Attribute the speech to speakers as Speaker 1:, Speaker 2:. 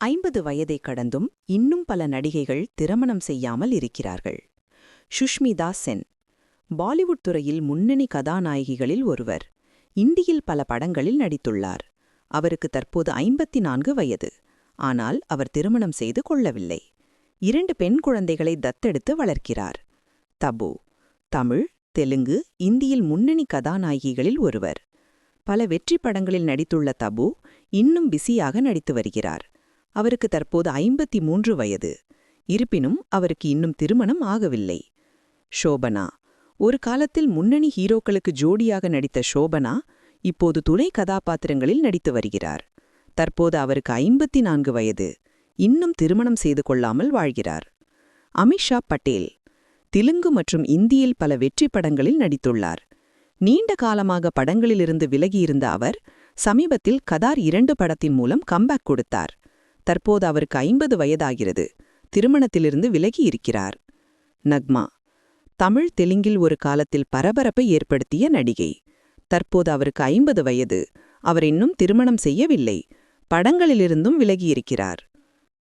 Speaker 1: ஐம்பது வயதை கடந்தும் இன்னும் பல நடிகைகள் திருமணம் செய்யாமல் இருக்கிறார்கள். சுஷ்மிதா சென் பாலிவுட் துறையில் முன்னணி கதாநாயகிகளில் ஒருவர் இந்தியில் பல படங்களில் நடித்துள்ளார். அவருக்கு தற்போது ஐம்பத்தி நான்கு வயது. ஆனால் அவர் திருமணம் செய்து கொள்ளவில்லை. இரண்டு பெண் குழந்தைகளை தத்தெடுத்து வளர்க்கிறார். தபு தமிழ் தெலுங்கு இந்தியில் முன்னணி கதாநாயகிகளில் ஒருவர். பல வெற்றி படங்களில் நடித்துள்ள தபு இன்னும் பிஸியாக நடித்து வருகிறார். அவருக்கு தற்போது ஐம்பத்தி மூன்று வயது. இருப்பினும் அவருக்கு இன்னும் திருமணம் ஆகவில்லை. ஷோபனா. ஒரு காலத்தில் முன்னணி ஹீரோக்களுக்கு ஜோடியாக நடித்த ஷோபனா இப்போது துணை கதாபாத்திரங்களில் நடித்து வருகிறார். தற்போது அவருக்கு ஐம்பத்தி நான்கு வயது. இன்னும் திருமணம் செய்து கொள்ளாமல் வாழ்கிறார். அமிஷா பட்டேல். தெலுங்கு மற்றும் இந்தியில் பல வெற்றி படங்களில் நடித்துள்ளார். நீண்ட காலமாக படங்களிலிருந்து விலகியிருந்த அவர் சமீபத்தில் கதார் இரண்டு படத்தின் மூலம் கம்பேக் கொடுத்தார். தற்போது அவருக்கு ஐம்பது வயதாகிறது. திருமணத்திலிருந்து விலகி இருக்கிறார். நக்மா தமிழ் தெலுங்கில் ஒரு காலத்தில் பரபரப்பை ஏற்படுத்திய நடிகை. தற்போது அவருக்கு ஐம்பது வயது. அவர் இன்னும் திருமணம் செய்யவில்லை. படங்களிலிருந்தும் விலகியிருக்கிறார்.